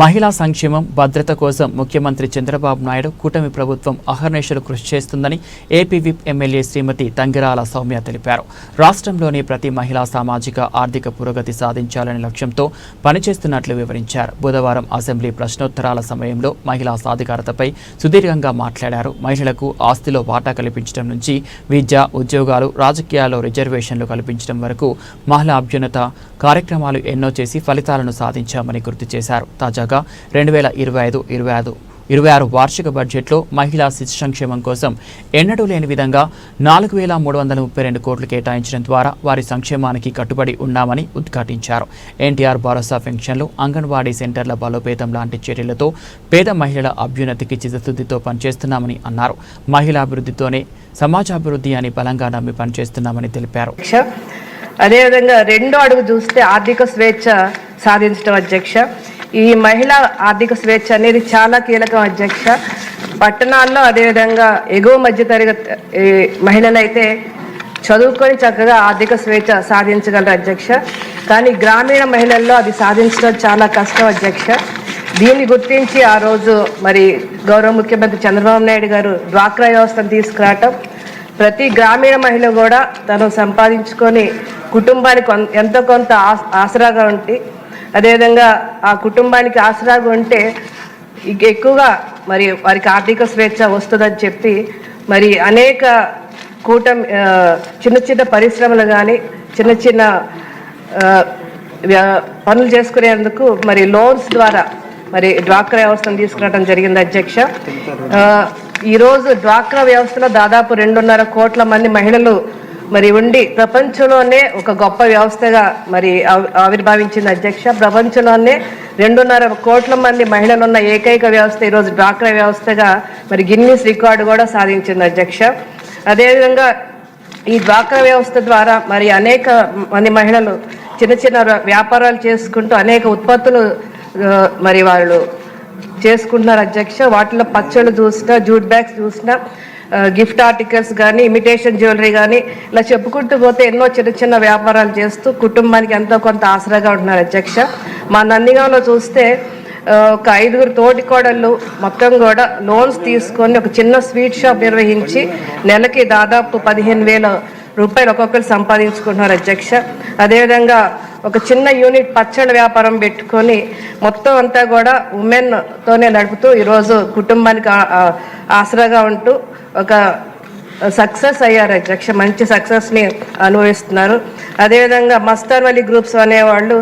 మహిళా సంక్షేమం భద్రత కోసం ముఖ్యమంత్రి చంద్రబాబు నాయుడు కూటమి ప్రభుత్వం అహర్నిశలు కృషి చేస్తుందని AP whip MLA Shrimati Tangirala Sowmya తెలిపారు. రాష్ట్రంలోని ప్రతి మహిళా సామాజిక ఆర్థిక పురోగతి సాధించాలనే లక్ష్యంతో పనిచేస్తున్నట్లు వివరించారు. బుధవారం అసెంబ్లీ ప్రశ్నోత్తరాల సమయంలో మహిళా సాధికారతపై సుదీర్ఘంగా మాట్లాడారు. మహిళలకు ఆస్తిలో వాటా కల్పించడం నుంచి విద్య ఉద్యోగాలు రాజకీయాల్లో రిజర్వేషన్లు కల్పించడం వరకు మహిళా అభ్యున్నత కార్యక్రమాలు ఎన్నో చేసి ఫలితాలను సాధించామని గుర్తు చేశారు. తాజా తాజాగా రెండు వేల ఇరవై ఐదు ఇరవై ఐదు ఇరవై ఆరు వార్షిక బడ్జెట్లో మహిళా శిశు సంక్షేమం కోసం ఎన్నడూ లేని విధంగా నాలుగు వేల మూడు వందల ముప్పై రెండు కోట్లు కేటాయించడం ద్వారా వారి సంక్షేమానికి కట్టుబడి ఉన్నామని ఉద్ఘాటించారు. ఎన్టీఆర్ భరోసా పెన్షన్లు అంగన్వాడీ సెంటర్ల బలోపేతం లాంటి చర్యలతో పేద మహిళల అభ్యున్నతికి చిత్తశుద్ధితో పనిచేస్తున్నామని అన్నారు. మహిళా అభివృద్ధితోనే సమాజాభివృద్ధి అని బలంగా నమ్మి పనిచేస్తున్నామని తెలిపారు. అదేవిధంగా రెండో అడుగు చూస్తే ఆర్థిక స్వేచ్ఛ సాధించడం అధ్యక్ష. ఈ మహిళా ఆర్థిక స్వేచ్ఛ అనేది చాలా కీలకం అధ్యక్ష. పట్టణాల్లో అదేవిధంగా ఎగువ మధ్య తరగతి మహిళలైతే చదువుకొని చక్కగా ఆర్థిక స్వేచ్ఛ సాధించగలరు అధ్యక్ష. కానీ గ్రామీణ మహిళల్లో అది సాధించడం చాలా కష్టం అధ్యక్ష. దీన్ని గుర్తించి ఆ రోజు మరి గౌరవ ముఖ్యమంత్రి చంద్రబాబు నాయుడు గారు డ్వాక్రా వ్యవస్థను తీసుకురావటం ప్రతి గ్రామీణ మహిళ కూడా తను సంపాదించుకొని కుటుంబానికి ఎంతో కొంత ఆసరాగా ఉండి అదేవిధంగా ఆ కుటుంబానికి ఆసరాగా ఉంటే ఇక ఎక్కువగా మరి వారికి ఆర్థిక స్వేచ్ఛ వస్తుందని చెప్పి మరి అనేక కూటమి చిన్న చిన్న పరిశ్రమలు కానీ చిన్న చిన్న వ్య- పనులు చేసుకునేందుకు మరి లోన్స్ ద్వారా మరి డ్వాక్రా వ్యవస్థను తీసుకురావడం జరిగింది అధ్యక్ష. ఈరోజు డ్వాక్రా వ్యవస్థలో దాదాపు రెండున్నర కోట్ల మంది మహిళలు మరి ఉండి ప్రపంచంలోనే ఒక గొప్ప వ్యవస్థగా మరి ఆవి- ఆవిర్భవించింది అధ్యక్ష. ప్రపంచంలోనే రెండున్నర కోట్ల మంది మహిళలు ఉన్న ఏకైక వ్యవస్థ ఈరోజు డ్వాక్రా వ్యవస్థగా మరి గిన్నిస్ రికార్డు కూడా సాధించింది అధ్యక్ష. అదేవిధంగా ఈ డ్వాక్రా వ్యవస్థ ద్వారా మరి అనేక మంది మహిళలు చిన్న చిన్న వ్యాపారాలు చేసుకుంటూ అనేక ఉత్పత్తులు మరి వాళ్ళు చేసుకుంటున్నారు అధ్యక్ష. వాటిలో పచ్చళ్ళు చూసినా జూట్ బ్యాగ్స్ చూసినా గిఫ్ట్ ఆర్టికల్స్ కానీ ఇమిటేషన్ జ్యువెలరీ కానీ ఇలా చెప్పుకుంటూ పోతే ఎన్నో చిన్న చిన్న వ్యాపారాలు చేస్తూ కుటుంబానికి ఎంతో కొంత ఆసరాగా ఉంటున్నారు అధ్యక్ష. మా నందిగాంలో చూస్తే ఒక ఐదుగురు తోటికోడళ్ళు మొత్తం కూడా లోన్స్ తీసుకొని ఒక చిన్న స్వీట్ షాప్ నిర్వహించి నెలకి దాదాపు పదిహేను వేల రూపాయలు ఒక్కొక్కరు సంపాదించుకుంటున్నారు అధ్యక్ష. అదేవిధంగా ఒక చిన్న యూనిట్ పచ్చడి వ్యాపారం పెట్టుకొని మొత్తం అంతా కూడా ఉమెన్తోనే నడుపుతూ ఈరోజు కుటుంబానికి ఆసరాగా ఉంటూ ఒక సక్సెస్ అయ్యారు. అధ్యక్ష మంచి సక్సెస్ని అనుభవిస్తున్నారు. అదేవిధంగా మస్తర్ వలీ గ్రూప్స్ అనేవాళ్ళు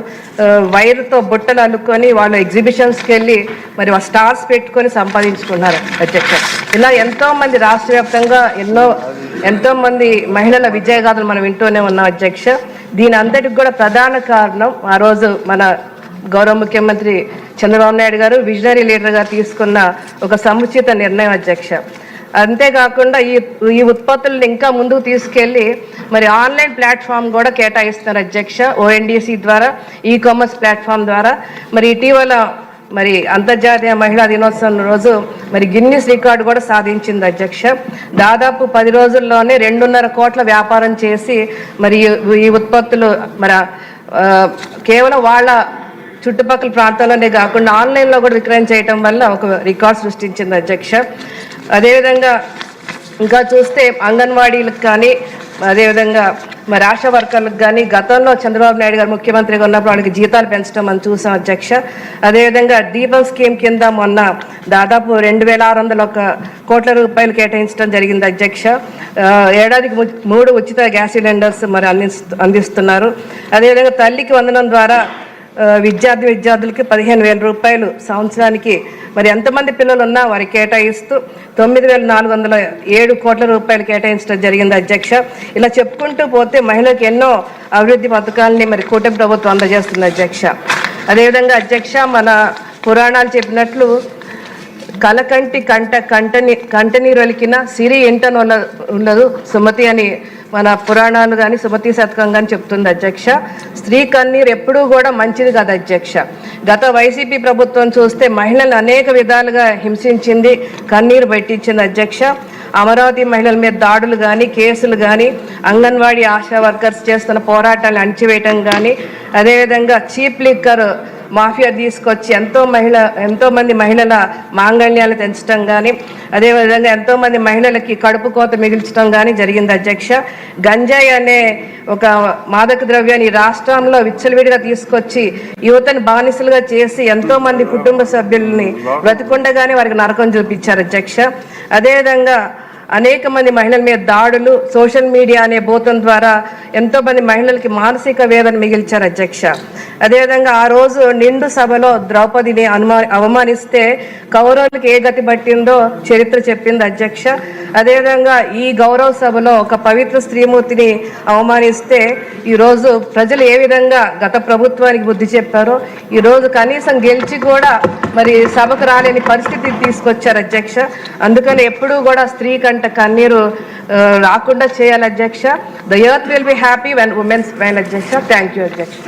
వైర్తో బుట్టలు అల్లుకొని వాళ్ళు ఎగ్జిబిషన్స్కి వెళ్ళి మరి స్టార్స్ పెట్టుకొని సంపాదించుకున్నారు అధ్యక్ష. ఇలా ఎంతోమంది రాష్ట్ర వ్యాప్తంగా ఎన్నో ఎంతోమంది మహిళల విజయగాథలు మనం వింటూనే ఉన్నాం అధ్యక్ష. దీని అంతటికి కూడా ప్రధాన కారణం ఆ రోజు మన గౌరవ ముఖ్యమంత్రి చంద్రబాబు నాయుడు గారు విజనరీ లీడర్ గారు తీసుకున్న ఒక సముచిత నిర్ణయం అధ్యక్ష. అంతేకాకుండా ఈ ఈ ఉత్పత్తులను ఇంకా ముందుకు తీసుకెళ్ళి మరి ఆన్లైన్ ప్లాట్ఫామ్ కూడా కేటాయిస్తున్నారు అధ్యక్ష ఓఎన్డీసీ ద్వారా ఈ కామర్స్ ప్లాట్ఫామ్ ద్వారా. మరి ఇటీవల మరి అంతర్జాతీయ మహిళా దినోత్సవం రోజు మరి గిన్నిస్ రికార్డు కూడా సాధించింది అధ్యక్ష. దాదాపు పది రోజుల్లోనే రెండున్నర కోట్ల వ్యాపారం చేసి మరి ఈ- ఉత్పత్తులు మరి కేవలం వాళ్ళ చుట్టుపక్కల ప్రాంతాల్లోనే కాకుండా ఆన్లైన్లో కూడా విక్రయం చేయటం వల్ల ఒక రికార్డ్ సృష్టించింది అధ్యక్ష. అదేవిధంగా ఇంకా చూస్తే అంగన్వాడీలకు కానీ అదేవిధంగా మరి ఆశా వర్కర్లకు కానీ గతంలో చంద్రబాబు నాయుడు గారు ముఖ్యమంత్రిగా ఉన్నప్పుడు వాళ్ళకి జీతాలు పెంచడం మనం చూసాం అధ్యక్ష. అదేవిధంగా దీపం స్కీమ్ కింద మొన్న దాదాపు రెండు వేల ఆరు వందల ఒక కోట్ల రూపాయలు కేటాయించడం జరిగింది అధ్యక్ష. ఏడాదికి మూడు ఉచిత గ్యాస్ సిలిండర్స్ మరి అందిస్తు అందిస్తున్నారు. అదేవిధంగా తల్లికి వందనం ద్వారా విద్యార్థి విద్యార్థులకి పదిహేను వేల రూపాయలు సంవత్సరానికి. మరి ఎంతమంది పిల్లలు ఉన్నా వారి కేటాయిస్తూ తొమ్మిది వేల నాలుగు వందల ఏడు కోట్ల రూపాయలు కేటాయించడం జరిగింది అధ్యక్ష. ఇలా చెప్పుకుంటూ పోతే మహిళలకు ఎన్నో అభివృద్ధి పథకాలని మరి కూటమి ప్రభుత్వం అందజేస్తుంది అధ్యక్ష. అదేవిధంగా అధ్యక్ష మన పురాణాలు చెప్పినట్లు కలకంటి కంట కంటని కంటనీరొలికిన సిరి ఇంట ఉండదు సుమతి అని మన పురాణాలు కానీ సుమతి శతకం కానీ చెప్తుంది అధ్యక్ష. స్త్రీ కన్నీరు ఎప్పుడూ కూడా మంచిది కాదు అధ్యక్ష. గత వైసీపీ ప్రభుత్వం చూస్తే మహిళలు అనేక విధాలుగా హింసించింది కన్నీరు పెట్టించింది అధ్యక్ష. అమరావతి మహిళల మీద దాడులు కానీ కేసులు కానీ అంగన్వాడీ ఆశా వర్కర్స్ చేస్తున్న పోరాటాలు అణిచివేయటం కానీ అదేవిధంగా చీప్ లిక్కర్ మాఫియా తీసుకొచ్చి ఎంతో మహిళ ఎంతోమంది మహిళల మాంగళ్యాలు తెంచడం కానీ అదేవిధంగా ఎంతోమంది మహిళలకి కడుపు కోత మిగిల్చడం కానీ జరిగింది అధ్యక్ష. గంజాయి అనే ఒక మాదక ద్రవ్యాన్ని రాష్ట్రంలో విచ్చలవిడిగా తీసుకొచ్చి యువతని బానిసలుగా చేసి ఎంతోమంది కుటుంబ సభ్యుల్ని బ్రతికుండగానే వారికి నరకం చూపించారు అధ్యక్ష. అదేవిధంగా అనేక మంది మహిళల మీద దాడులు సోషల్ మీడియా అనే భూతం ద్వారా ఎంతో మంది మహిళలకి మానసిక వేదన మిగిల్చారు అధ్యక్ష. అదేవిధంగా ఆ రోజు నిండు సభలో ద్రౌపదిని అనుమా అవమానిస్తే కౌరవులకు ఏ గతి పట్టిందో చరిత్ర చెప్పింది అధ్యక్ష. అదేవిధంగా ఈ గౌరవ సభలో ఒక పవిత్ర స్త్రీమూర్తిని అవమానిస్తే ఈరోజు ప్రజలు ఏ విధంగా గత ప్రభుత్వానికి బుద్ధి చెప్పారో ఈరోజు కనీసం గెలిచి కూడా మరి సభకు రాలేని పరిస్థితి తీసుకొచ్చారు అధ్యక్ష. అందుకని ఎప్పుడూ కూడా స్త్రీ కంట కన్నీరు రాకుండా చేయాలి అధ్యక్ష. The earth will be happy when women's when అధ్యక్ష. థ్యాంక్ యూ అధ్యక్ష.